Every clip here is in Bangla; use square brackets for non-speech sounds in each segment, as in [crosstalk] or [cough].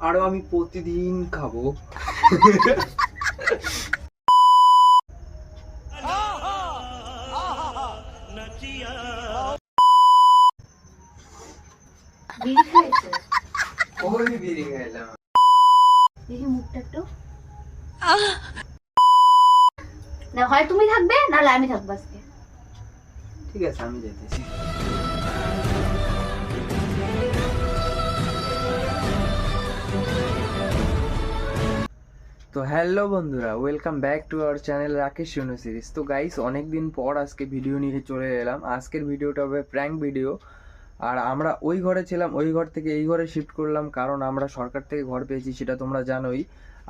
আরও আমি প্রতিদিন খাব। দেখি মুখটা একটু। না হয় তুমি থাকবে নাহলে আমি থাকব আজকে। ঠিক আছে আমি যাইতেছি। তো হ্যালো বন্ধুরা, welcome back to our channel Rakesh UNO series. তো গাইস অনেক দিন পর আজকে ভিডিও নিয়ে চলে এলাম। আজকের ভিডিওটা হবে প্র্যাঙ্ক ভিডিও। আর আমরা ওই ঘরে ছিলাম, ওই ঘর থেকে এই ঘরে শিফট করলাম কারণ আমরা সরকার থেকে ঘর পেয়েছি, সেটা তোমরা জানোই।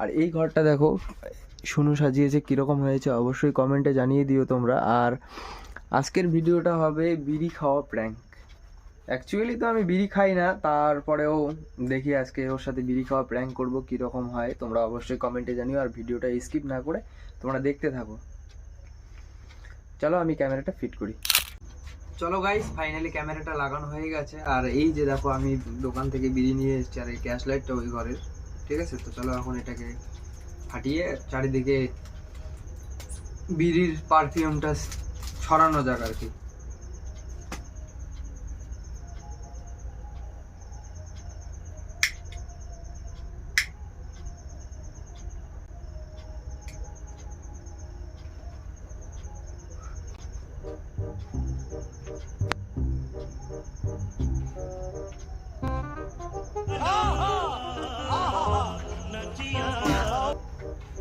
আর এই ঘরটা দেখো, শুনু সাজিয়েছে, কীরকম হয়েছে অবশ্যই কমেন্টে জানিয়ে দিও তোমরা। আর আজকের ভিডিওটা হবে বিড়ি খাওয়া প্র্যাঙ্ক। অ্যাকচুয়ালি তো আমি বিড়ি খাই না, তারপরেও দেখি আজকে ওর সাথে বিড়ি খাওয়া প্র্যাঙ্ক করব, কীরকম হয়, তোমরা অবশ্যই কমেন্টে জানিও, আর ভিডিওটা স্কিপ না করে তোমরা দেখতে থাকো। চলো আমি ক্যামেরাটা ফিট করি। চলো গাইস ফাইনালি ক্যামেরাটা লাগানো হয়ে গেছে, আর এই যে দেখো আমি দোকান থেকে বিড়ি নিয়ে এসেছি, আর এই ক্যাশ লাইটটা ওই ঘরের, ঠিক আছে? তো চলো এখন এটাকে ফাটিয়ে চারিদিকে বিড়ির পারফিউমটা ছড়ানো যাক আর কি।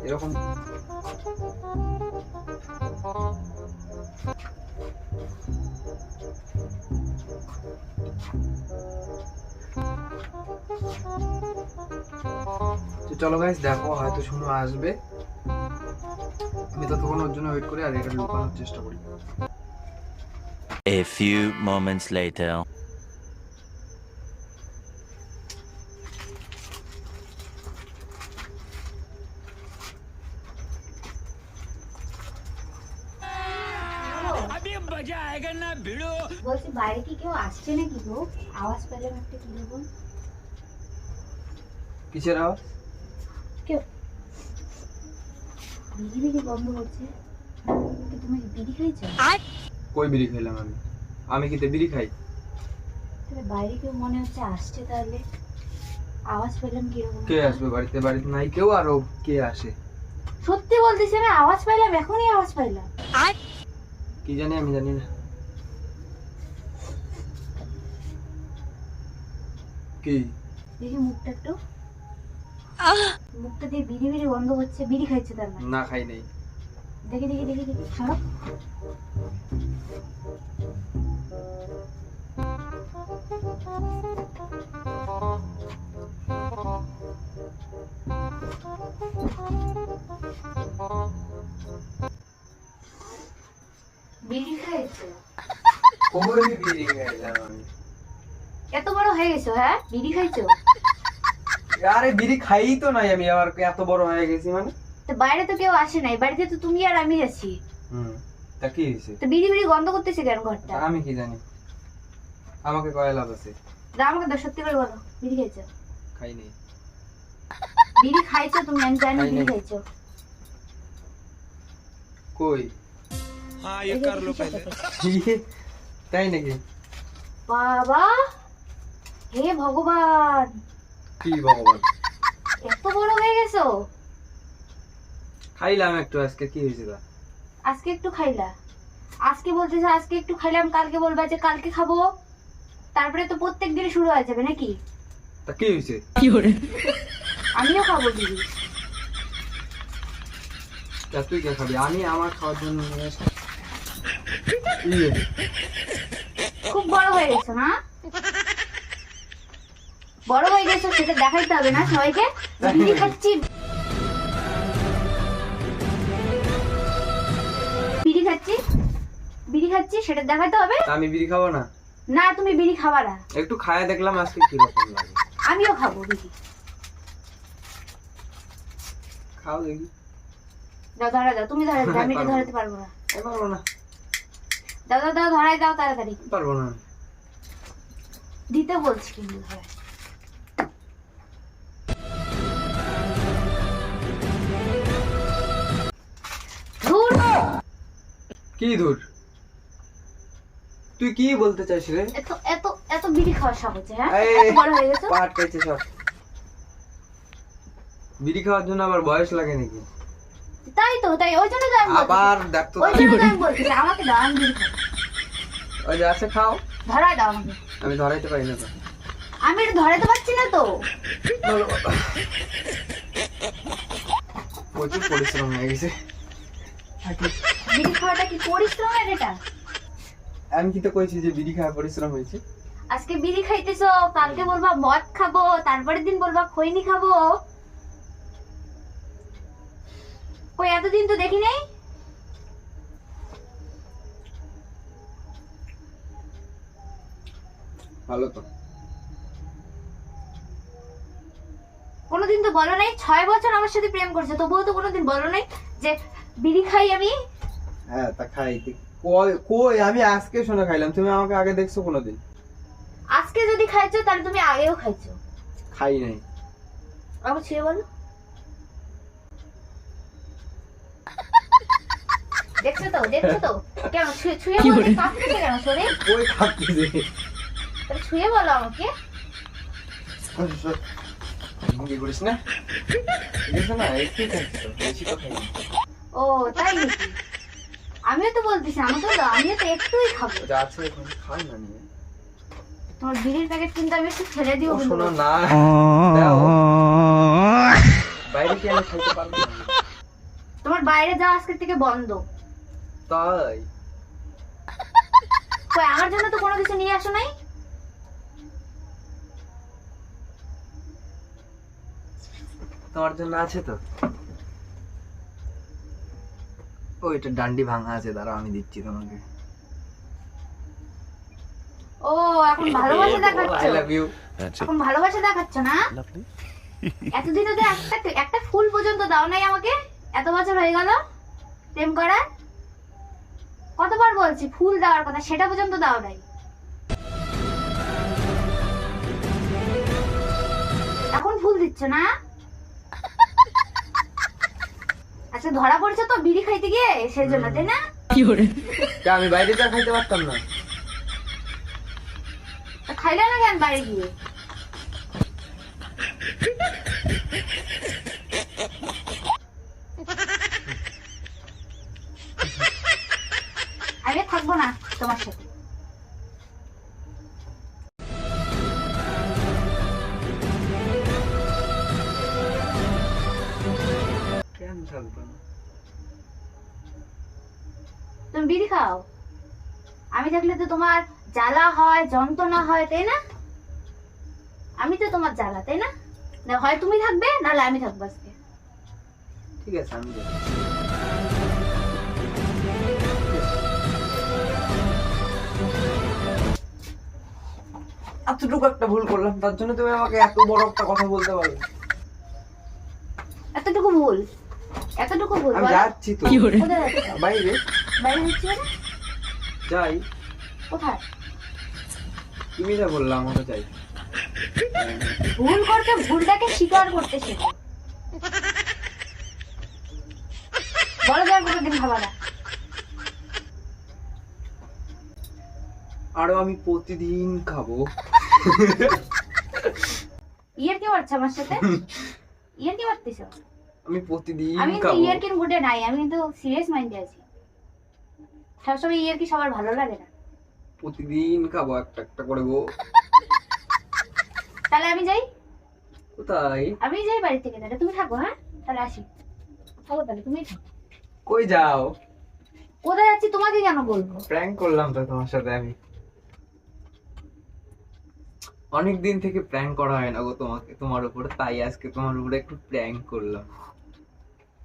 এরকম চলো গাইস দেখো হয়তো শুনো আসবে আমি ততক্ষণ ওর জন্য ওয়েট করি আর এটা লুকানোর চেষ্টা করি A few moments later. বলছি বাইরে কি কেউ আসছে নাকি গো? আওয়াজ পেলাম একটা কি দেবো কিসের আওয়াজ? কেউ বিড়ি বিড়ি বন্ধ করছে কি তুমি বিড়ি খাইছো? কই বিড়ি খাইলাম আমি? আমি কিতে বিড়ি খাই? তবে বাইরে কেউ মনে হচ্ছে আসছে তাহলে। আওয়াজ পেলাম কীরকম? কে আসবে বাড়িতে? বাড়িতে নাই কেউ আরও কে আসে? সত্যি বলতেছি আমি আওয়াজ পাইলাম এখনই আওয়াজ পাইলাম। কি জানি আমি জানি না। কি? দেখি মুখটা একটু। মুখটা দিয়ে বিড়ি বিড়ি বন্ধ হচ্ছে বিড়ি খাইছে তার মানে। না খাই নাই। দেখি দেখি দেখি দেখি। সরো। বিড়ি খাইছো? বিড়ি খাইলাম আমি। এত বড় হয়ে গেছো হ্যাঁ? বিড়ি খাইছো? আরে বিড়ি খাই তো নাই আমি আবার এত বড় হয়ে গেছি মানে। তো বাইরে তো কেউ আসে নাই বাড়িতে তো তুমি আর আমি আছি। হুম তা কি হয়েছে? তো বিড়ি বিড়ি গন্ধ করতেছে কেন ঘরটা? আমি কি জানি? আমাকে কয় লাভ আছে। আমাকে তো সত্যি করে বলো বিড়ি খাইছো? খাই নাই। বিড়ি খাইছো তুমি আমি জানি বিড়ি। খাইছো। কই? তাই নাকি বাবা হে ভগবান কি ভগবান এত বড় হয়ে গেছো? খাইলাম একটু আজকে কি হয়েছে তা? আজকে একটু খাইলা। আজকে বলতেছে আজকে একটু খাইলাম কালকে বলবা যে কালকে খাব। তারপরে তো প্রত্যেক দিন শুরু হয়ে যাবে নাকি? তা কি হয়েছে? আমিও খাব দিদি। তা তুই কে খাবি? আমি আমার খাওয়ার জন্য [laughs] খুব বড় হয়ে গেছো না বড় হয়ে গেছো সেটা দেখাইতে হবে না সবাইকে। খাচ্ছি। বিড়ি খাচ্ছি। বিড়ি খাচ্ছি সেটা দেখাইতে হবে। আমি বিড়ি খাব না? না তুমি বিড়ি খাবা না। একটু খায়া দেখলাম আজকে কীরকম লাগে। আমিও খাব বিড়ি। খাও দেখি। দাও ধরা দাও তুমি ধরা দাও আমি [laughs] ধরাতে পারব না। পারব না। দাও দাও দাও ধরাই দাও তাড়াতাড়ি। পারব না। দিতে বলছি কিন্তু হ্যাঁ। কি তুই কি বলতে চাইছিস রে? এত এত এত বিড়ি খাওয়া শখ হচ্ছে হ্যাঁ? এত বড় হয়ে গেছে? পাট খাইছে সব। বিড়ি খাওয়ার জন্য আবার বয়স লাগে নাকি? তাই তো তাই ওই জন্য তো আবার দেখতো আমাকে দাও বিড়ি ওই যে আছে খাও। দাও আমি ধরাইতে পারি না তো। আমি ধরাতে পারছি না তো। প্রচুর পরিশ্রম হয়ে গেছে। বিড়ি খাওয়াটা কি পরিশ্রমের এটা? আমি কি তো কইছি যে বিড়ি খাওয়া পরিশ্রম হয়েছে। আজকে বিড়ি খাইতেছো কালকে বলবা মদ খাব তারপরের দিন বলবা খৈনি খাব। কই এতদিন তো দেখি নাই? ভালো তো। কোনোদিন তো বলো নাই ছয় বছর আমার সাথে প্রেম করছে তবুও তো কোনোদিন বলো নাই যে বিড়ি খাই আমি। হ্যাঁ তা খাই। কই কই? আমি আজকে শুনে খাইলাম তুমি আমাকে আগে দেখছ কোনোদিন? আজকে যদি খাইছো তাহলে তুমি আগেও খাইছো। খাই নাই। আবার ছুঁয়ে বলো। দেখছ তো দেখছ তো? কেন ছুঁয়ে ছুঁয়ে কেন শরীর কই খাচ্ছিস তাহলে ছুঁয়ে বলো আমাকে। করিস না? খাই না। ও তাই আমিও তো বলতেছি আমাকেও দাও আমিও তো একটুই খাব। আছে এখন খাই না নিয়ে। তোমার বিড়ির প্যাকেট কিন্তু আমি একটু ফেলে দিব শোনো না। বাইরে কি আমি পারব তোমার বাইরে যাওয়া আজকের থেকে বন্ধ। তাই? আমার জন্য তো কোনো কিছু নিয়ে আসো নাই? তোমার জন্য আছে তো? ওইটা ডান্ডি ভাঙা আছে দাঁড়াও আমি দিচ্ছি তোমাকে। ও এখন ভালোবাসা দেখাচ্ছ? আই লাভ ইউ এখন ভালোবাসা দেখাচ্ছ না? এতদিন তো একটা একটা ফুল পর্যন্ত দাও নাই আমাকে? এত বছর হয়ে গেল। প্রেম করার? কতবার বলছি ফুল দেওয়ার কথা সেটা পর্যন্ত দাও নাই। এখন ফুল দিচ্ছ না? আচ্ছা ধরা পড়ছে তো বিড়ি খাইতে গিয়ে সেই জন্য তাই না? আমি বাইরে যা খাইতে পারতাম না। খাইলে না কেন বাড়ি গিয়ে? আমি থাকব না তোমার সাথে। কেন না তুমি বিড়ি খাও? আমি থাকলে তো তোমার জ্বালা হয় যন্ত্রণা হয় তাই না? আমি তো তোমার জ্বালা তাই না? না হয় তুমি থাকবে নাহলে আমি থাকব আজকে। ঠিক আছে আমি এতটুকু একটা ভুল করলাম তার জন্য তুমি আমাকে এত বড় একটা কথা বলতে পারবে এতটুকু ভুল? এতটুকু ভুল আমি যাচ্ছি তো? বাইরে। বাইরে যাচ্ছি মানে? যাই। কোথায়? তুমি যা বললা আমাকে যাই। ভুল করতে ভুলটাকে স্বীকার করতে শেখো। বলো যার কোনোদিন খাবা না। আরও আমি প্রতিদিন খাব। ইয়ার কি মারছো আমার সাথে? ইয়ার কি মারতেছো আমি প্রতিদিন আমি কিন্তু খাব। ইয়ার কি মুডে নাই আমি কিন্তু সিরিয়াস মাইন্ডে আছি। সবসময় ইয়ার কি সবার ভালো লাগে না। প্রতিদিন খাব একটা একটা করে গো। [laughs] তাহলে আমি যাই? কোথায়? আমি যাই বাড়ি থেকে তাহলে তুমি থাকো হ্যাঁ? তাহলে আসি। থাকো তাহলে তুমি কই যাও? কোথায় যাচ্ছি তোমাকে কেন বলব? প্র্যাঙ্ক করলাম তো তোমার সাথে আমি। অনেক দিন থেকে প্র্যাঙ্ক করা হয় না গো তোমাকে তোমার উপরে তাই আজকে তোমার উপরে একটু প্র্যাঙ্ক করলাম।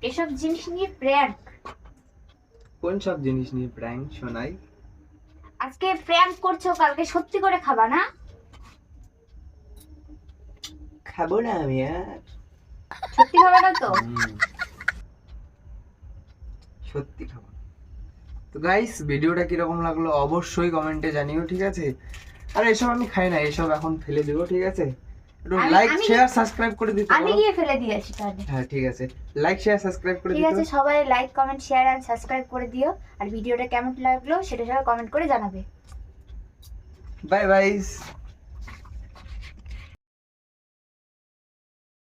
এসব জিনিস নিয়ে প্র্যাঙ্ক কোন সব জিনিস নিয়ে প্র্যাঙ্ক শোনাই আজকে প্র্যাঙ্ক করছ কালকে সত্যি করে খাবা না? খাব না আমি আর। সত্যি খাবা না তো? সত্যি খাব। তো গাইস ভিডিওটা কীরকম লাগল অবশ্যই কমেন্টে জানিও ঠিক আছে? আর এসব আমি খাই না এসব এখন ফেলে দেবো ঠিক আছে? লাইক শেয়ার সাবস্ক্রাইব করে দিতে আমি গিয়ে ফেলে দিয়েছি তাহলে। হ্যাঁ ঠিক আছে। লাইক শেয়ার সাবস্ক্রাইব করে ঠিক আছে সবাই like comment share and subscribe করে দিও। আর ভিডিওটা কেমন লাগল সেটা সবাই কমেন্ট করে জানাবে। Bye bye